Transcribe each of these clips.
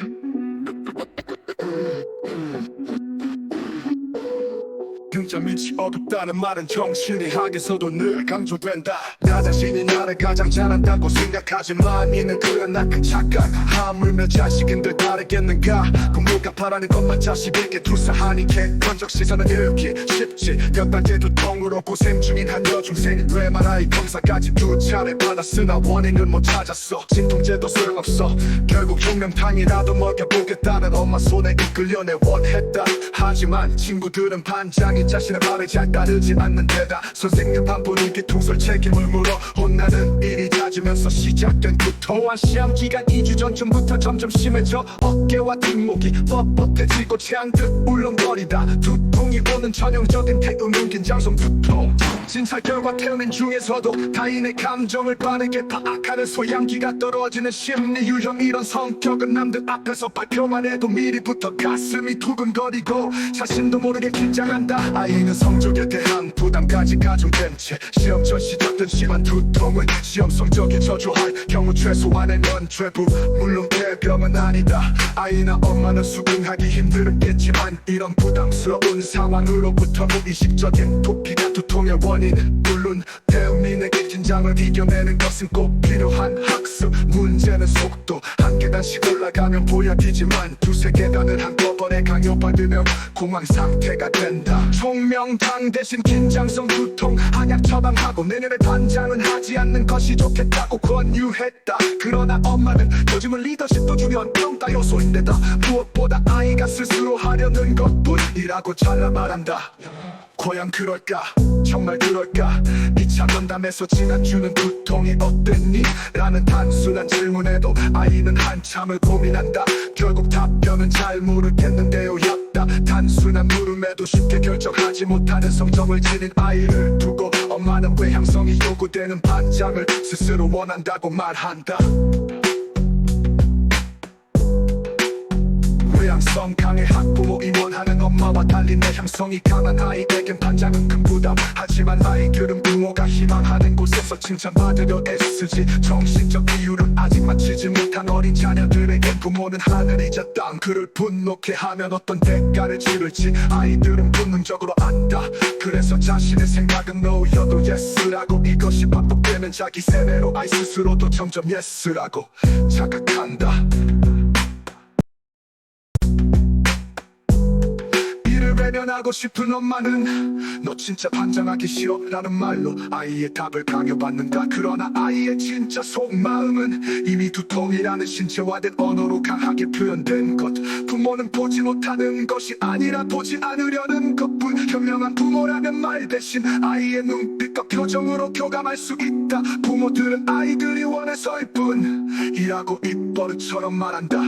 Thank you. 등점일치 어둡다는 말은 정신이 학에서도 늘 강조된다. 나 자신이 나를 가장 잘한다고 생각하지만 이는 그런 나큰 착각. 하물며 자식인들 다르겠는가? 부모가 바라는 것만 자식에게 투사하니 객관적 시선은 읽기 쉽지. 몇 달째 두통으로 고생 중인 한 여중생. 뇌마라이 검사까지 두 차례 받았으나 원인은 못 찾았어. 진통제도 소용없어. 결국 혁명탕이라도 먹여보겠다는 엄마 손에 이끌려 내 원했다. 하지만 친구들은 반장이 자신의 말을 잘 따르지 않는 데다 선생님 반분위기 통솔 책임을 물어 혼나는 일이 잦으면서 시작된 구 토한 시험 기간 2주 전쯤부터 점점 심해져 어깨와 뒷목이 뻣뻣해지고 체한듯 울렁거리다. 두통이 오는 전형적인 태음은 긴장성 두통. 진찰 결과 태어난 중에서도 타인의 감정을 빠르게 파악하는 소양기가 떨어지는 심리 유형. 이런 성격은 남들 앞에서 발표만 해도 미리부터 가슴이 두근거리고 자신도 모르게 긴장한다. 아이는 성적에 대한 부담까지 가중된 채 시험 전 시작된 심한 두통은 시험 성적에 저조할 경우 최소 한의 면죄부 물론 대병은 아니다. 아이나 엄마는 수긍하기 힘들겠지만 이런 부담스러운 상황으로부터 무의식적인 도피가 두통의 원인 물론 대음민에게 긴장을 이겨내는 것은 꼭 필요한 학습. 문제는 속도. 한 계단씩 올라가면 보약이지만 두세 계단을 한꺼번에 강요받으면 공황 상태가 된다. 총명당 대신 긴장성 두통. 한약 처방하고 내년에 반장은 하지 않는 것이 좋겠다고 권유했다 그러나 엄마는 요즘은 리더십도 중요한 평가 요소인데다. 무엇보다 아이가 스스로 하려는 것뿐이라고 잘라 말한다. 과연 그럴까? 정말 그럴까? 이차 면담에서 지나주는 두통이 어땠니? 라는 단순한 질문에도 아이는 한참을 고민한다. 결국 답변은 잘 모르겠는데요. 였다. 단순한 물음에도 쉽게 결정하지 못하는 성정을 지닌 아이를 두고 엄마는 외향성이 요구되는 반장을 스스로 원한다고 말한다? 외향성 강해 학부모 임원하는 엄마와 달리 내향성이 강한 아이에겐 반장은 큰 부담. 하지만 아이들은 곳에서 칭찬받으려 애쓰지. 정신적 이유를 아직 맞추지 못한 어린 자녀들에겐 부모는 하늘이자 땅 그를 분노케 하면 어떤 대가를 치를지 아이들은 본능적으로 안다. 그래서 자신의 생각은 노여도 예스라고. 이것이 반복되면 자기 세뇌로 아이 스스로도 점점 예스라고. 착각한다 하고 싶은 엄마는 너 진짜 반장하기 싫어 라는 말로 아이의 답을 강요받는다. 그러나 아이의 진짜 속마음은 이미 두통이라는 신체화된 언어로 강하게 표현된 것. 부모는 보지 못하는 것이 아니라 보지 않으려는 것뿐. 현명한 부모라는 말 대신 아이의 눈빛과 표정으로 교감할 수 있다. 부모들은 아이들이 원해서일 뿐 이라고 입버릇처럼 말한다.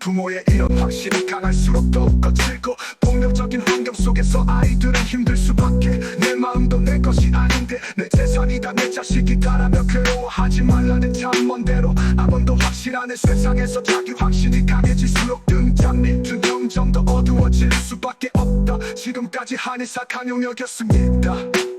부모의 이런 확신이 강할수록 더욱 거칠고 폭력적인 환경 속에서 아이들은 힘들 수밖에. 내 마음도 내 것이 아닌데. 내 재산이다 내 자식이다라며 괴로워하지 말라는 잠먼대로 아무도 확실한 내 세상에서 자기 확신이 강해질수록 등장빛은 점점 더 어두워질 수밖에 없다. 지금까지 한의사 강용혁이었습니다